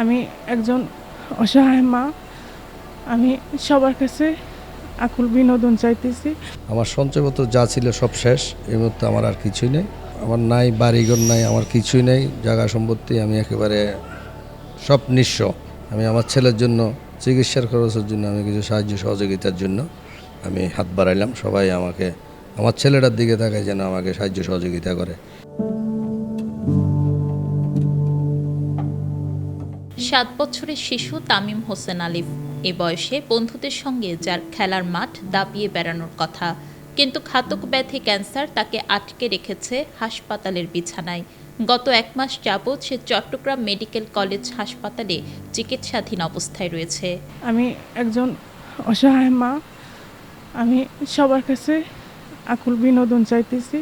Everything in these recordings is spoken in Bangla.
আমি একজন অসহায় মা। আমি সবার কাছে আকুল বিনোদন চাইতেছি। আমার সঞ্চয়পত্র যা ছিল সব শেষ, এই মুহূর্তে আমার আর কিছুই নেই। আমার নাই, বাড়িঘর নাই, আমার কিছুই নেই। জায়গা সম্পত্তি আমি একেবারে সব নিঃস্ব। আমি আমার ছেলের জন্য, চিকিৎসার খরচের জন্য, আমি কিছু সাহায্য সহযোগিতার জন্য আমি হাত বাড়াইলাম। সবাই আমাকে, আমার ছেলেটার দিকে তাকায় যেন আমাকে সাহায্য সহযোগিতা করে। সাত বছরের শিশু তামিম হোসেন আলিফ। এ বয়সে বন্ধুদের সঙ্গে যার খেলার মাঠ দাপিয়ে বেড়ানোর কথা। কিন্তু ঘাতক ব্যাধি ক্যান্সার তাকে আটকে রেখেছে হাসপাতালের বিছানায়। গত এক মাস যাবৎ সে চট্টগ্রাম মেডিকেল কলেজ হাসপাতালে চিকিৎসাধীন অবস্থায় রয়েছে। আমি একজন অসহায় মা। আমি সবার কাছে আকুল বিনোদন চাইতেছি।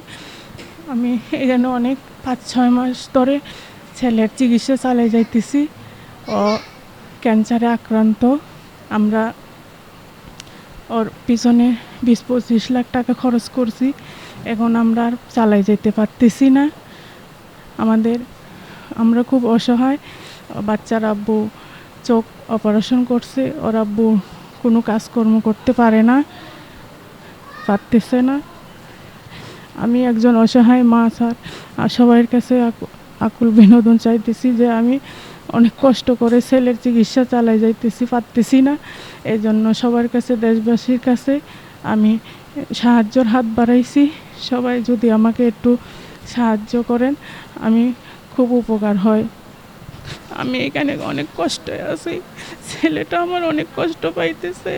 আমি এখানে অনেক পাঁচ ছয় মাস ধরে ছেলের চিকিৎসা চালিয়ে যাইতেছি। ও ক্যান্সারে আক্রান্ত। আমরা ওর পিছনে বিশ পঁচিশ লাখ টাকা খরচ করছি। এখন আমরা আর চালাই যেতে পারতেছি না। আমাদের, আমরা খুব অসহায়। বাচ্চার আব্বু চোখ অপারেশন করছে। ওর আব্বু কোনো কাজকর্ম করতে পারে না, পারতেছে না। আমি একজন অসহায় মা, স্যার। আর সবার কাছে আকু- আকুল বিনোদন চাইতেছি যে আমি অনেক কষ্ট করে ছেলের চিকিৎসা চালাই যাইতেছি, পারতেছি না। এই জন্য সবার কাছে, দেশবাসীর কাছে আমি সাহায্যর হাত বাড়াইছি। সবাই যদি আমাকে একটু সাহায্য করেন, আমি খুব উপকার হয়। আমি এখানে অনেক কষ্টে আছি। ছেলেটা আমার অনেক কষ্ট পাইতেছে।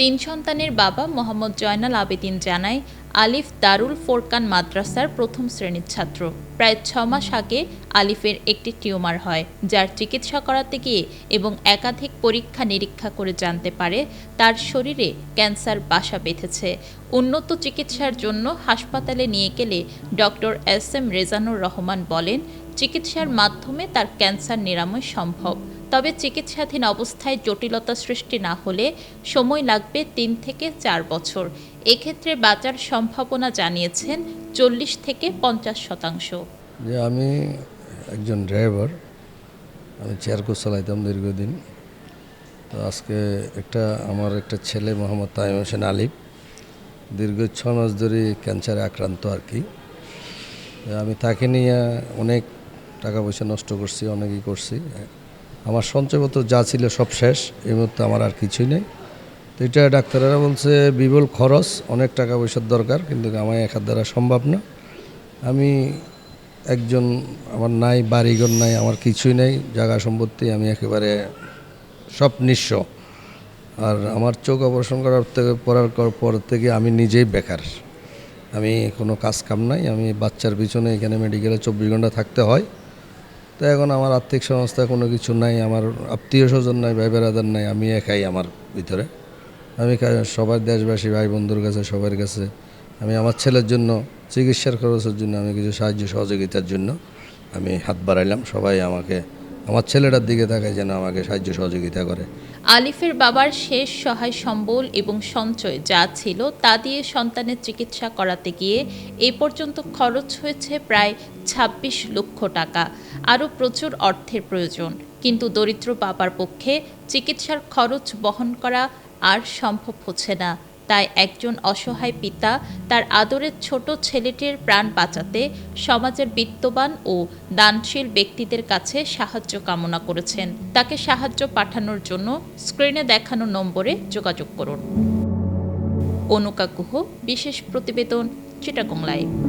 তিন সন্তানের বাবা মোহাম্মদ জয়নাল আবেদিন জানায় আলিফ দারুল ফোরকান মাদ্রাসার প্রথম শ্রেণির ছাত্র। প্রায় ছ মাস আগে আলিফের একটি টিউমার হয়, যার চিকিৎসা করাতে গিয়ে এবং একাধিক পরীক্ষা নিরীক্ষা করে জানতে পারে তার শরীরে ক্যান্সার বাসা বেঁধেছে। উন্নত চিকিৎসার জন্য হাসপাতালে নিয়ে গেলে doctor S M Rezanur Rahman বলেন, চিকিৎসার মাধ্যমে তার ক্যান্সার নিরাময় সম্ভব। তবে চিকিৎসাধীন অবস্থায় জটিলতা সৃষ্টি না হলে সময় লাগবে তিন থেকে চার বছর। এক্ষেত্রে বাঁচার সম্ভাবনা জানিয়েছেন চল্লিশ থেকে পঞ্চাশ শতাংশ। যে আমি একজন ড্রাইভার, আমি চেয়ার চালাইতাম দীর্ঘদিন। তো আজকে একটা আমার একটা ছেলে মোহাম্মদ তাইম হোসেন আলিফ দীর্ঘ ছ মাস ধরে ক্যান্সারে আক্রান্ত আর কি। আমি তাকে নিয়ে অনেক টাকা পয়সা নষ্ট করছি, অনেকই করছি। আমার সঞ্চয়পত্র যা ছিল সব শেষ, এই মুহূর্তে আমার আর কিছুই নেই। এটা ডাক্তারেরা বলছে, বিপুল খরচ, অনেক টাকা পয়সার দরকার, কিন্তু আমার একার দ্বারা সম্ভব না। আমি একজন, আমার নাই, বাড়িঘর নাই, আমার কিছুই নাই, জায়গা সম্পত্তি আমি একেবারে সব নিঃস্ব। আর আমার চোখ অপারেশন করার থেকে, পড়ার পর থেকে আমি নিজেই বেকার। আমি কোনো কাজ কাম নাই, আমি বাচ্চার পিছনে এখানে মেডিকেলে চব্বিশ ঘণ্টা থাকতে হয়। তো এখন আমার আর্থিক সংস্থা কোনো কিছু নাই, আমার আত্মীয় স্বজন নাই ভাই বেড়াদার নাই, আমি একাই আমার ভিতরে। আমি সবার দেশবাসী ভাই বন্ধুর কাছে, সবার কাছে, আমি আমার ছেলের জন্য, চিকিৎসার খরচের জন্য, আমি কিছু সাহায্য, সহযোগিতার জন্য, আমি হাত বাড়াইলাম। সবাই আমাকে, আমার ছেলেটার দিকে তাকায় যেন আমাকে সাহায্য, সহযোগিতা করে। আলিফের বাবার শেষ সহায় সম্বল এবং সঞ্চয় যা ছিল, তা দিয়ে সন্তানের চিকিৎসা করাতে গিয়ে এ পর্যন্ত খরচ হয়েছে প্রায় ২৬ লক্ষ টাকা। আরও প্রচুর অর্থের প্রয়োজন। কিন্তু দরিদ্র বাবার পক্ষে চিকিৎসার খরচ বহন করা আর সম্ভব হচ্ছে না। তাই একজন অসহায় পিতা তার আদরের ছোট ছেলেটির প্রাণ বাঁচাতে সমাজের বিত্তবান ও দানশীল ব্যক্তিদের কাছে সাহায্য কামনা করেছেন। তাকে সাহায্য পাঠানোর জন্য স্ক্রিনে দেখানো নম্বরে যোগাযোগ করুন। অনুকা গুহ বিশেষ প্রতিবেদন, চিটাগং লাইভ।